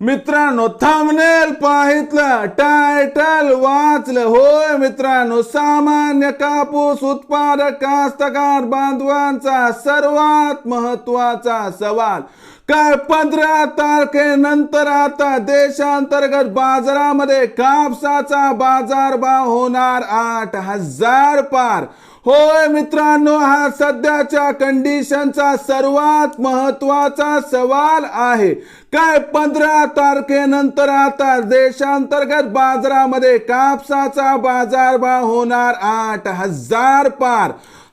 मित्रांनो थांबनेल पाहितलं टायटल वाचलं. होय मित्रांनो सामान्य कापूस उत्पादक कास्तकार बांधवांचा सर्वात महत्त्वाचा सवाल. काय पंधरा तारखेनंतर आता देशांतर्गत बाजारामध्ये कापसाचा बाजारभाव होणार आठ हजार पार. होय मित्रांनो हा सध्याच्या कंडिशनचा सर्वात महत्त्वाचा सवाल आहे. काय पंधरा तारखेनंतर आता देशांतर्गत बाजारामध्ये कापसाचा बाजारभाव होणार आठ हजार पार.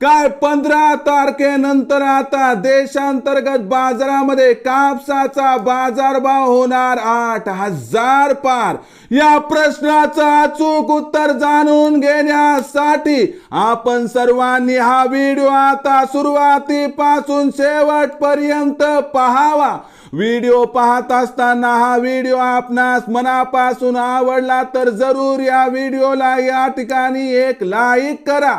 काय पंधरा तारखेनंतर आता देशांतर्गत बाजारामध्ये कापसाचा बाजारभाव होणार आठ हजार पार. या प्रश्नाचं अचूक उत्तर जाणून घेण्यासाठी आपण सर्वांनी हा व्हिडिओ आता सुरुवातीपासून शेवटपर्यंत पहावा. व्हिडिओ पाहत असताना हा व्हिडिओ आपणास मनापासून आवडला तर जरूर या व्हिडिओला या ठिकाणी एक लाईक करा.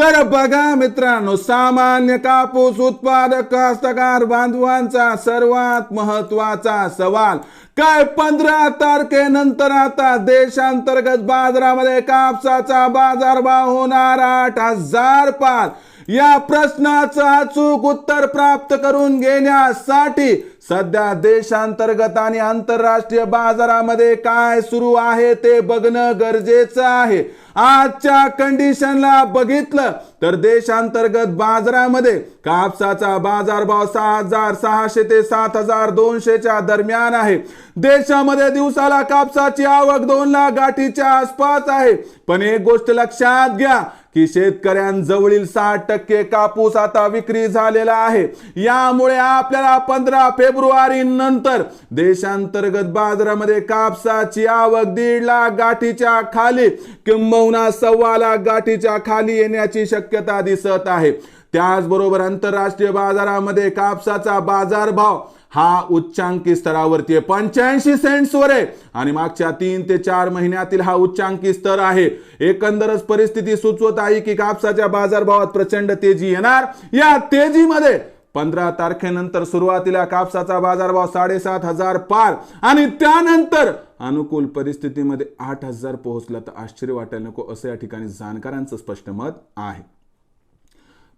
तर बघा मित्रांनो सामान्य कापूस उत्पादक कास्तकार बांधवांचा सर्वात महत्त्वाचा सवाल काय पंधरा तारखेनंतर आता देशांतर्गत बाजारामध्ये कापसाचा बाजारभाव होणार आठ हजार पाच? या प्रश्नाचं अचूक उत्तर प्राप्त करून घेण्यासाठी सध्या देशांतर्गत आणि आंतरराष्ट्रीय बाजारामध्ये काय सुरू आहे ते बघणं गरजेचं आहे. आजच्या कंडिशनला बघितलं तर देशांतर्गत बाजारामध्ये कापसाचा बाजारभाव सहा हजार सहाशे ते सात हजार दोनशेच्या दरम्यान आहे. देशामध्ये दिवसाला कापसाची आवक दोन लाख गाठीच्या आसपास आहे. पण एक गोष्ट लक्षात घ्या की शेतकऱ्यांजवळील साठ टक्के कापूस आता विक्री झालेला आहे. यामुळे आपल्याला पंधरा फेब्रुवारी नंतर देशांतर्गत बाजारामध्ये कापसाची आवक दीड लाख गाठीच्या खाली किंबहुना सव्वा लाख गाठीच्या खाली येण्याची शक्यता दिसत आहे. त्याचबरोबर आंतरराष्ट्रीय बाजारामध्ये कापसाचा बाजारभाव हा उच्चांकी स्तरावरती आहे. पंच्याऐंशी सेंट्सवर आहे. आणि मागच्या तीन ते चार महिन्यातील हा उच्चांकी स्तर आहे. एकंदरच परिस्थिती सुचवत आहे की कापसाच्या बाजारभावात प्रचंड तेजी येणार. या तेजीमध्ये पंधरा तारखेनंतर सुरुवातीला कापसाचा बाजारभाव साडेसात हजार पार आणि त्यानंतर अनुकूल परिस्थितीमध्ये आठ हजार पोहोचला. तर आश्चर्य वाटायला नको असं या ठिकाणी जाणकारांचं स्पष्ट मत आहे.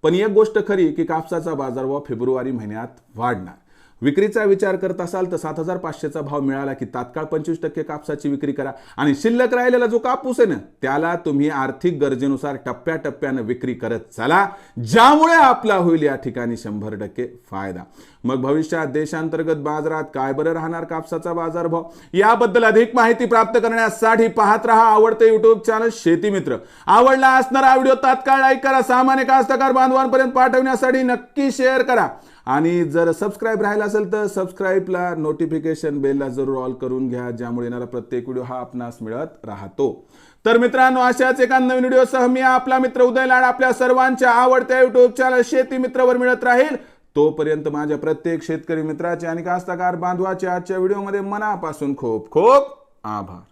पण एक गोष्ट खरी की कापसाचा बाजारभाव फेब्रुवारी महिन्यात वाढणार. विक्रीचा विचार करत असाल तर सात हजार पाचशेचा भाव मिळाला की तात्काळ पंचवीस टक्के कापसाची विक्री करा. आणि शिल्लक राहिलेला जो कापूस आहे ना त्याला तुम्ही आर्थिक गरजेनुसार टप्प्याटप्प्यानं विक्री करत चला. ज्यामुळे आपला होईल या ठिकाणी शंभर टक्के फायदा. मग भविष्यात देशांतर्गत बाजारात काय बरं राहणार कापसाचा बाजारभाव? याबद्दल अधिक माहिती प्राप्त करण्यासाठी पाहत रहा आवडते युट्यूब चॅनल शेती मित्र. आवडला असणारा व्हिडिओ तात्काळ लाईक करा. सामान्य कास्तकार बांधवांपर्यंत पाठवण्यासाठी नक्की शेअर करा. आणि जर सबस्क्राईब राहिला असेल तर सबस्क्राईबला नोटिफिकेशन बेलला जरूर ऑल करून घ्या ज्यामुळे येणारा प्रत्येक व्हिडिओ हा आपणास मिळत राहतो. तर मित्रांनो अशाच एका नवीन व्हिडिओसह मी आपला मित्र उदय लाड आपल्या सर्वांच्या आवडत्या युट्यूब चॅनल शेती मित्रवर मिळत राहील. तोपर्यंत माझ्या प्रत्येक शेतकरी मित्राचे आणि कास्तकार बांधवाचे आजच्या व्हिडिओमध्ये मनापासून खूप खूप आभार.